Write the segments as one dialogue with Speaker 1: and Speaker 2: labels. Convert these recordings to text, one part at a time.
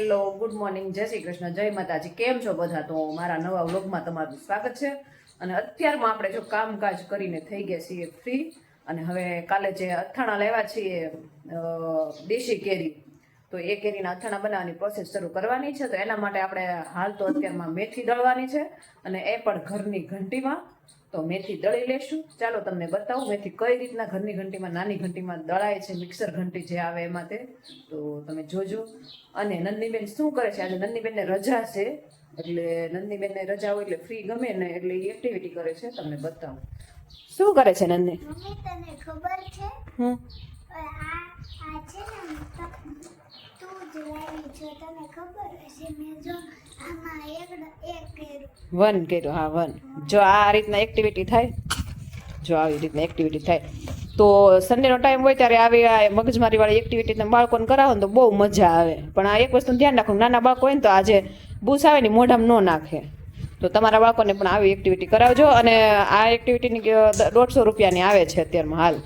Speaker 1: Hello good morning જય શ્રી કૃષ્ણ, જય માતાજી. કેમ છો બધા? તો મારા નવા વ્લોગમાં તમારું સ્વાગત છે. અને અત્યારમાં આપણે જો કામકાજ કરીને થઈ ગયા છીએ ફ્રી અને હવે કાલે જે અથાણા લેવા છીએ દેશી કેરી, તો એ કેરીના અથાણા બનાવવાની પ્રોસેસ શરૂ કરવાની છે. તો એના માટે આપણે હાલ તો અત્યારમાં મેથી દળવાની છે. અને એ પણ ઘરની ઘંટીમાં તો મેથી દળી લેશું. ચાલો તમને બતાવું મેથી કઈ રીતના ઘરની ઘંટીમાં નાની ઘંટીમાં દળાય છે મિક્સર ઘંટી જે આવે એમાં તે. તો તમે જોજો. અને નંદનીબેન શું કરે છે? આજે નંદનીબેનને રજા છે. એટલે નંદનીબેનને રજા હોય એટલે ફ્રી ગમે ને એટલે એ એક્ટિવિટી કરે છે. તમને બતાવું. શું કરે છે નંદની?
Speaker 2: મમ્મી તને ખબર છે?
Speaker 1: હમ.
Speaker 2: આ આ છે ને છો તને ખબર હશે મેં જો આમાં એક એક કર્યું.
Speaker 1: વન કર્યું હા વન. જો આ રીતના એક્ટિવિટી થાય જો આવી રીતના એક્ટિવિટી થાય તો સન્ડેનો ટાઈમ હોય ત્યારે આવી આ મગજમારીવાળી એક્ટિવિટી તમે બાળકોને કરાવો ને તો બહુ મજા આવે. પણ આ એક વસ્તુનું ધ્યાન રાખો નાના બાળકો હોય ને તો આજે બૂસ આવે ને મોઢામાં ન નાખે. તો તમારા બાળકોને પણ આવી એક્ટિવિટી કરાવજો અને આ એક્ટિવિટીની દોઢસો રૂપિયાની આવે છે અત્યારમાં હાલ.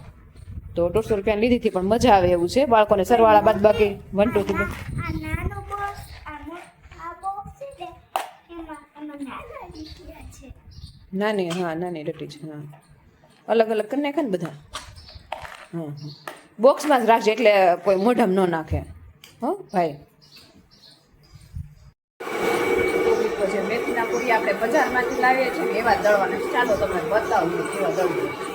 Speaker 1: તો દોઢસો રૂપિયાની લીધીથી પણ મજા આવે એવું છે બાળકોને સરવાળા બાદ બાકી વન ટુ થ્રી
Speaker 2: આ નાનો બોક્સ આ મો- આ બોક્સ છે ને એમાં એમાં નાના દીકરા છે
Speaker 1: નાની, હા, નાની ડટી છે, હા. અલગ અલગ કરી નાખે ને બધા. બોક્સમાં જ રાખજે એટલે કોઈ મોઢામાં ન નાખે. હો, ભાઈ. જે મેથીના પૂરી આપણે બજારમાંથી લાવીએ છીએ એવા દળવાના. ચાલો તમને બતાવું કેવા દળવું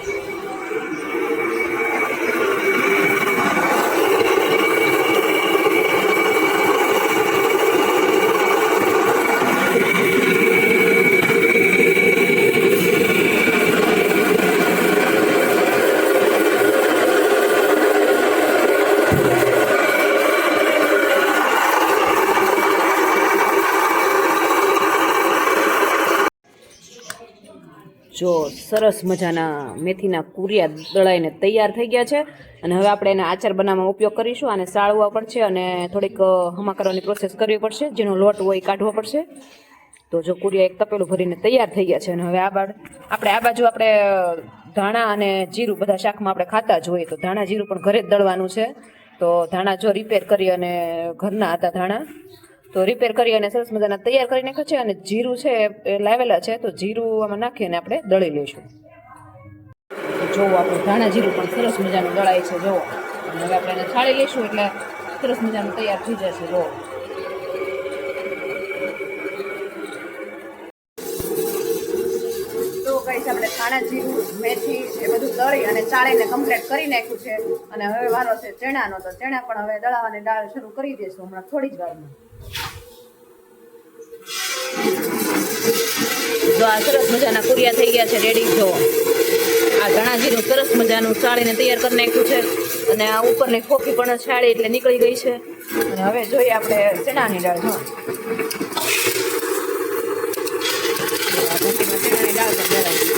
Speaker 1: સરસ મજાના મેથીના કુરિયા દળાઈને તૈયાર થઈ ગયા છે. અને હવે આપણે એના આચાર બનાવવામાં ઉપયોગ કરીશું. અને સાળવા પડશે અને થોડીક હમા કરવાની પ્રોસેસ કરવી પડશે. જેનો લોટ હોય કાઢવો પડશે. તો જો કુરિયા એક તપેલું ભરીને તૈયાર થઈ ગયા છે. અને હવે આ બાદ આપણે આ બાજુ આપણે ધાણા અને જીરું બધા શાકમાં આપણે ખાતા જ હોઈએ તો ધાણા જીરું પણ ઘરે જ દળવાનું છે. તો ધાણા જો રિપેર કરી અને ઘરના હતા ધાણા તો રિપેર કરી અને સરસ મજાના તૈયાર કરી નાખ્યા છે અને જીરું છે એ લાવેલા છે, તો જીરું આમાં નાખી અને આપણે દળી લઈશું. જોવો આપણું ધાણા જીરું પણ સરસ મજાનું દળાય છે જોવો હવે આપણે એને છાળી લઈશું એટલે સરસ મજાનું તૈયાર થઈ જશે જોવો છે આપણે ખાણા જીરું, મેથી એ બધું દળી અને ચાળીને કમ્પ્લીટ કરી નાખ્યું છે. અને હવે વારો છે ચણાનો, તો ચણા પણ હવે દળાવવાની દાળ શરૂ કરી દઈશું હમણાં થોડી જ વારમાં. જો આ સરસ મજાના કુરિયા થઈ ગયા છે રેડી જો. આ ધાણા સરસ મજાનું ચાળીને તૈયાર કરી નાખ્યું છે. અને આ ઉપરની ખોખી પણ છાળી એટલે નીકળી ગઈ છે. અને હવે જોઈએ આપણે ચણાની દાળ, જો. ચણાની દાળ પણ દળાઈ ગઈ છે.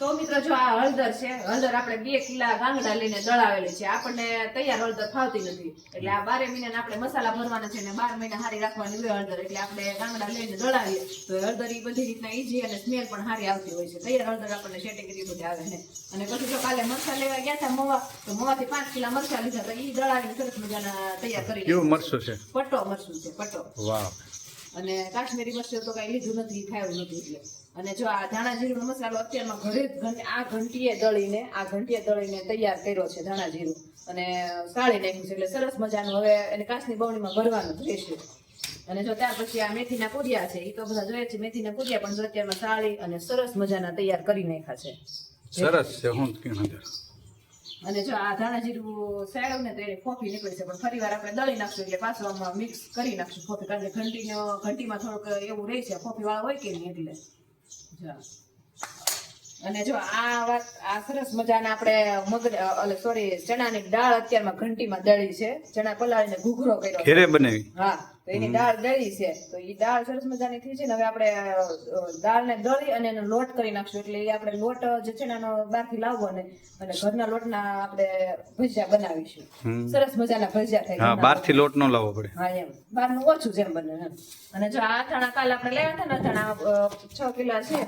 Speaker 1: તો મિત્રો જો આ હળદર છે હળદર આપણે બે કિલા ગાંગડા લઈને દળાવેલી છે. આપણને તૈયાર હળદર ફાવતી નથી. એટલે આ બારે મહિના આપણે મસાલા ભરવાના છે ને બાર મહિના હારી રાખવાની હોય હળદર. એટલે આપણે ગાંગડા લઈને દળાવીએ. તો એ હળદર ઈ બધી રીતના ઈજી અને સ્મેલ પણ સારી આવતી હોય છે. તૈયાર હળદર આપણને શેટેગરી બધી આવે ને અને પછી જો કાલે મરચા લેવા ગયા હતા મવા તો મવાથી પાંચ કિલા મરચા લીધા તો. ઈ દળાવીને સરસ મજાના તૈયાર કરી
Speaker 3: કેવું મરસું છે?
Speaker 1: પટ્ટો મરચું છે પટ્ટો
Speaker 3: વાહ.
Speaker 1: અને કાશ્મીરી મરચું તો કઈ લીધું નથી ખાયું નથી એટલે. અને જો આ ધાણા જીરું મસાલો અત્યારમાં ઘરે જ આ ઘંટીએ દળીને આ ઘંટીએ દળીને તૈયાર કર્યો છે ધાણા જીરું અને સાળી નાખ્યું છે એટલે સરસ મજાનું. હવે એને કાચની બવણીમાં ભરવાનું રહેશે. અને જો ત્યાર પછી આ મેથીના કુરિયા છે એ તો બધા જોઈએ છે મેથીના કુરિયા પણ અત્યારમાં સાળી અને સરસ મજાના તૈયાર કરી નાખ્યા છે.
Speaker 3: સરસ છે હું
Speaker 1: અને જો આ ધાણા જીરું સાળ્યું ને તો એને ફોફી નીકળી છે પણ ફરી વાર આપણે દળી નાખશું એટલે પાછું આમાં મિક્સ કરી નાખશું ફોફી કારણ કે ઘંટીનો ઘંટીમાં થોડુંક એવું રહે છે ફોફી વાળા હોય કે નહીં એટલે. અને જો આ વાત આ સરસ મજાના આપણે મગ સોરી ચણાની દાળ અત્યારમાં ઘંટીમાં દળી છે. ચણા પલાળીને ઘૂઘરો કર્યો
Speaker 3: ઘેરે બનાવી?
Speaker 1: હા. તો એની દાળ દળી છે. તો એ દાળ સરસ મજાની થઈ છે ને હવે આપણે દાળને દળી અને એનો લોટ કરી નાખશું. એટલે એ આપણે લોટ જે છે ને એનો બહારથી લાવવો ને અને ઘરના લોટના આપણે ભજીયા બનાવીશું. સરસ મજાના ભજીયા થાય
Speaker 3: હા બહારથી લોટ નો લાવવો પડે.
Speaker 1: હા એમ. બહારનું ઓછું જેમ બને અને જો આ અથાણા કાલ આપણે લેવા હતા ને અથાણા છ કિલા છે.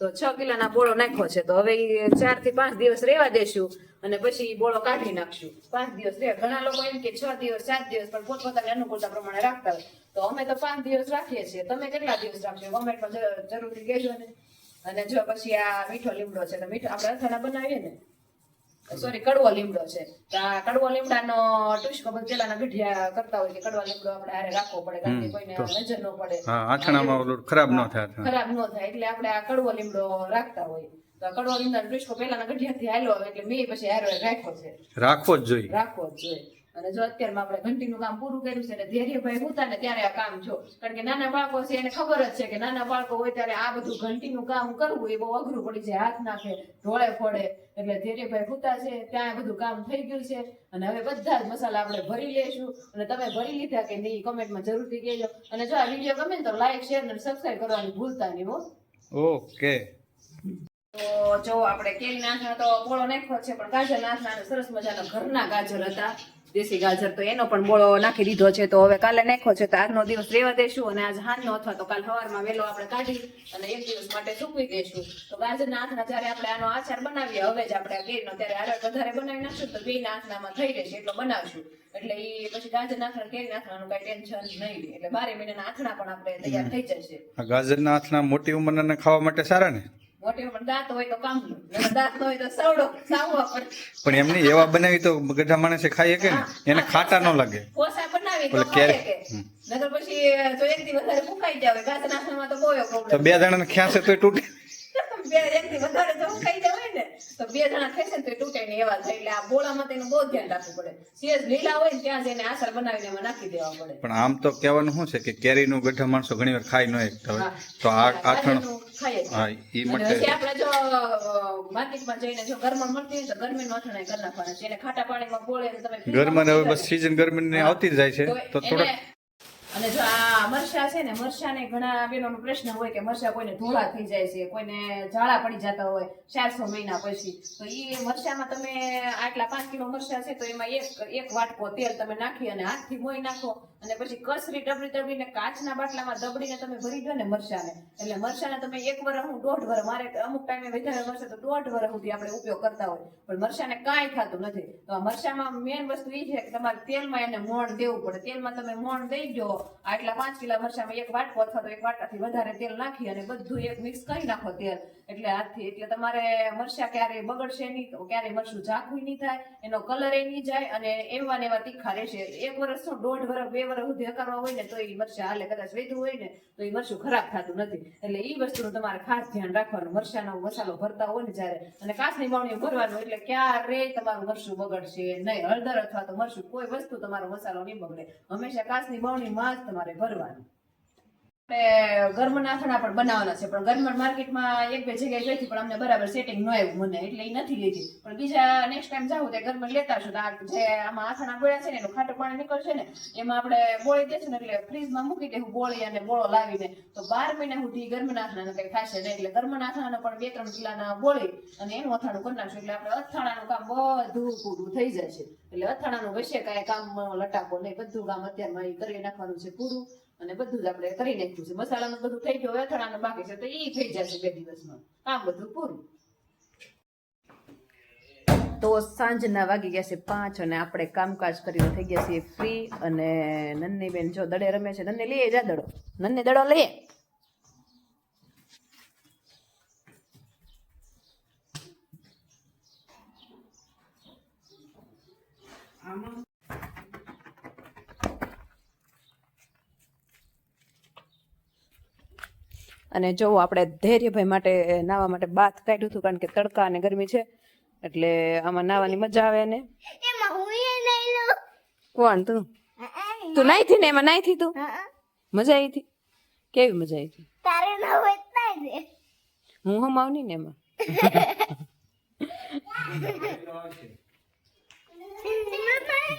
Speaker 1: તો છ કિલોના બોળો નાખ્યો છે. તો હવે ચારથી પાંચ દિવસ રેવા દેશું અને પછી બોળો કાઢી નાખશું. પાંચ દિવસ રે. ઘણા લોકો એમ કે છ દિવસ, સાત દિવસ, પણ પોતપોતાની અનુકૂળતા પ્રમાણે રાખતા હોય. તો અમે તો પાંચ દિવસ રાખીએ છીએ. તમે કેટલા દિવસ રાખશો? કોમેન્ટમાં જરૂરથી કહેજો ને. અને જો પછી આ મીઠો લીમડો છે, તો મીઠો આપણે અથાણા બનાવીએ ને સોરી કડવો લીમડો છે. તો આ કડવો લીમડાનો ટુષ્કો બધા પેલાના ગઢિયા કરતા હોય કે કડવા લીમડો આપણે આરે રાખવો પડે કારણ કે કોઈને નજર ન પડે.
Speaker 3: હા ઓલું ખરાબ ન થાય
Speaker 1: ખરાબ ન થાય એટલે આપણે આ કડવો લીમડો રાખતા હોય. તો કડવો લીમડાનો ટુષ્કો પેલાના ગઢિયાથી હાલ્યો આવે એટલે મેં પછી હારો રાખ્યો છે.
Speaker 3: રાખવો જ જોઈએ.
Speaker 1: રાખવો જ જોઈએ. અને જો અત્યારમાં આપણે ઘંટીનું કામ પૂરું કર્યું છે અને ધૈર્યભાઈ હોતા ને ત્યારે આ કામ જો. કારણ કે નાના બાળકો છે એને ખબર જ છે કે નાના બાળકો હોય ત્યારે આ બધું ઘંટીનું કામ કરવું એ બહુ અઘરું પડી જાય. હાથ નાખે ઢોળે ફોડે. એટલે ધૈર્યભાઈ હોતા છે ત્યાં બધું કામ થઈ ગયું છે. અને હવે બધા જ મસાલા આપણે ભરી લેશું. અને તમે ભરી લીધા કે નહીં કમેન્ટમાં જરૂરથી કહેજો. અને જો આ વીડિયો ગમે ને તો લાઈક શેર અને સબસ્ક્રાઈબ કરવાની ભૂલતા નહીં હો.
Speaker 3: ઓકે.
Speaker 1: તો જો આપણે કેરી નાખવાનો તો પોળો નાખ્યો છે પણ ગાજર નાખવાના સરસ મજાના ઘરના ગાજર હતા. દેશી ગાજર તો એનો પણ બોળો નાખી દીધો છે. તો હવે કાલે નાખો છે. તો આજનો દિવસ રેવા દેશું અને આજ હાંજનો અથવા તો કાલ સવારમાં વેલો આપણે કાઢી અને એક દિવસ માટે સૂકવી દેશું. તો ગાજરના આથણા જ્યારે આપણે આનો આચાર બનાવીએ, હવે જ આપણે આ નો ત્યારે આરે વધારે બનાવી નાખશું. તો બે આથણામાં થઈ રહેશે એટલો બનાવશું. એટલે એ પછી ગાજર નાખણા કેરી નાખવાનું કઈ ટેન્શન નહીં એટલે બારે મહિનાના આથણા પણ આપણે તૈયાર થઈ જશે.
Speaker 3: ગાજરના આથણા મોટી ઉંમરના ખાવા માટે સારા ને?
Speaker 1: પણ ન
Speaker 3: એમની એવા બનાવી તો ગઢા માણસે ખાઈએ કે ને એને ખાટા ન લાગે.
Speaker 1: તો
Speaker 3: બે જણાને ખ્યાસે તો તૂટે.
Speaker 1: બે એક વધારે જો ફૂંકાઈ જાવ ને તો બે જણા ખેંચે ને તો તૂટે નહીં એવા થાય. એટલે આ બોળામાં તેનું બહુ ધ્યાન રાખવું પડે. સેજ લીલા હોય ને ત્યાં જઈને આસર બનાવીને એમાં નાખી દેવા પડે.
Speaker 3: પણ આમ તો કહેવાનું શું છે કે કેરીનું ગઢા માણસો ઘણી વાર ખાઈ ન શકતા હોય તો આ
Speaker 1: જ.
Speaker 3: હા ઈ માટે
Speaker 1: આપણે જો માર્કેટમાં જઈને જો ગરમા મળતી હોય તો ગરમીનું અથાણાં કરી નાખવાના છે. એને ખાટા પાણીમાં બોળે તમે
Speaker 3: ઘરમાં હવે બસ સીઝન ગરમીની આવતી જાય છે. તો થોડાક
Speaker 1: અને જો આ મરસા છે ને મરસાને ઘણા બહેનોનો પ્રશ્ન હોય કે મરસા કોઈને ઢોળા થઈ જાય છે, કોઈને ઝાડા પડી જતા હોય ચારસો મહિના પછી, તો એ મરસામાં તમે આટલા પાંચ કિલો મરસા છે, તો એમાં એક એક વાટકો તેલ તમે નાખી અને હાથથી મોઈ નાખો. અને પછી કસરી ડબડી ડબડીને કાચના બાટલામાં દબડીને તમે ભરી દો ને મરચાને. એટલે મરચાને તમે એક વર હું દોઢ વર, મારે અમુક ટાઈમે વધારે મરચા તો દોઢ વર સુધી આપણે ઉપયોગ કરતા હોય. પણ મરચાને કાંઈ થતું નથી. તો આ મરચામાં મેન વસ્તુ એ છે કે તમારે તેલમાં એને મોણ દેવું પડે. તેલમાં તમે મોણ દઈ દો, આટલા પાંચ કિલા મરચામાં એક વાટકો અથવા તો એક વાટકાથી વધારે તેલ નાખી અને બધું એક મિક્સ કરી નાખો તેલ. એટલે હાથથી એટલે તમારે મરચા ક્યારેય બગડશે નહીં, તો ક્યારેય મરચું ઝાંખું નહીં થાય. એનો કલર એ નહીં જાય અને એવા ને એવા તીખા રહેશે. એક વર્ષ શું દોઢ વર્ષ બે વર્ષ સુધી કરવા હોય ને તો એ મરચા હાલે, કદાચ વેધું હોય ને તો એ મરચું ખરાબ થતું નથી. એટલે એ વસ્તુનું તમારે ખાસ ધ્યાન રાખવાનું. મરચાનો મસાલો ભરતા હોય ને જ્યારે, અને કાચની બાવણીઓ ભરવાનું એટલે ક્યારેય તમારું મરચું બગડશે નહીં. હળદર અથવા તો મરચું કોઈ વસ્તુ તમારો મસાલો નહીં બગડે. હંમેશા કાચની બાવણીમાં જ તમારે ભરવાનું. આપણે ગરમ પણ બનાવવાના છે. પણ ગરમ માર્કેટમાં એક બે જગ્યાએ ગઈ હતી, પણ અમને બરાબર સેટિંગ ન આવ્યું મને, એટલે એ નથી લીધી. પણ બીજા નેક્સ્ટ ટાઈમ જાવું તો ગરમ લેતા છું આ જે આમાં આથણા ગોળ્યા છે ને, એનું ખાટું પાણી નીકળશે ને, એમાં આપણે બોળી દેશું ને, એટલે ફ્રીજમાં મૂકી દેવું બોળી અને બોળો લાવીને. તો બાર મહિના સુધી ગરમ કઈ ખાશે નહીં. એટલે ગરમ નાથણાને પણ બે ત્રણ કિલ્લાના બોળી અને એનું અથાણું કરી નાખશું. એટલે આપણે અથાણાનું કામ બધું પૂરું થઈ જશે. એટલે અથાણાનું વિશે કાંઈ કામ લટાકો નહીં. બધું કામ અત્યારમાં એ કરી નાખવાનું છે પૂરું. અને બધું જ આપણે કરી નાખ્યું છે મસાલાનું બધું થઈ ગયું અથડાનું બાકી છે, તો એ થઈ જશે બે દિવસમાં. કામ બધું પૂરું. તો સાંજના વાગી ગયા છે પાંચ અને આપણે કામકાજ કરીને થઈ ગયા છીએ ફ્રી અને નન્ની બેન જો દડે રમે છે. નન્ને લઈએ જા દડો. નન્ને દડો લઈએ અને જો આપણે ધૈર્યભાઈ માટે નાવા માટે બાથ કાઢ્યું હતું કારણ કે તડકા અને ગરમી છે એટલે આમાં નાવાની મજા આવે ને. કોણ તું? તું નાઈ થી ને એમાં નાઈ થી તું? મજા આવી હતી? કેવી મજા આવી હતી?
Speaker 2: તારે ન હોય
Speaker 1: હું હમ આવની ને એમાં?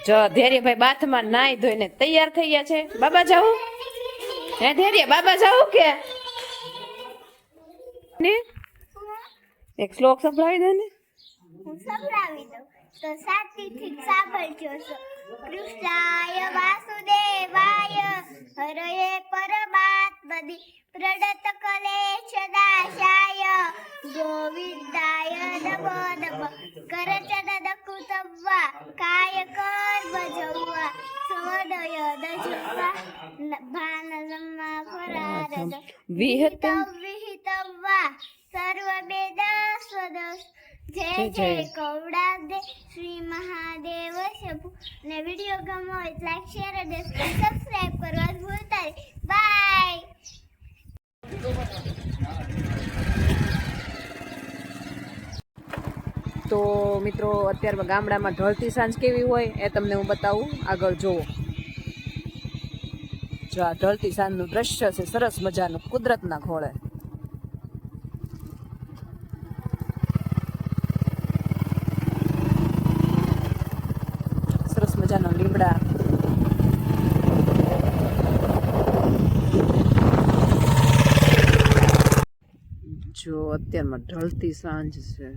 Speaker 1: જો ધૈર્યભાઈ બાથમાં નાઈ ધોઈને તૈયાર થઈ ગયા છે. બાબા જાવું હે ધૈર્ય બાબા જાવું કે? ને? એક શ્લોક સંભળાવી દે ને?
Speaker 2: હું સંભળાવી દઉં. તો સાતીથી સાંભળજો કૃષ્ણાય વાસુદેવાય હરયે પરમાત્મનિ પ્રડત કલેશ નાશાય ગોવિંદાય નમો નમઃ. કરચન દકુતવા કાય કર્મ જવા સોડય દજવા ભાનલમ્મા ફરારદ
Speaker 1: વિહત
Speaker 2: વિહિતવ્વા જય
Speaker 1: જય.
Speaker 2: કૌડાદે શ્રી મહાદેવ શભુ ને વીડિયો ગમો હોય લાઈક શેર અને સબસ્ક્રાઇબ કરવા ભૂલતા બાય
Speaker 1: તો મિત્રો અત્યારે ગામડામાં ઢળતી સાંજ કેવી હોય એ તમને હું બતાવું. આગળ જુઓ. જો આ ઢળતી સાંજનું દ્રશ્ય છે સરસ મજાનું કુદરતના ખોળે સરસ મજાના લીમડા. જો અત્યારમાં ઢળતી સાંજ છે.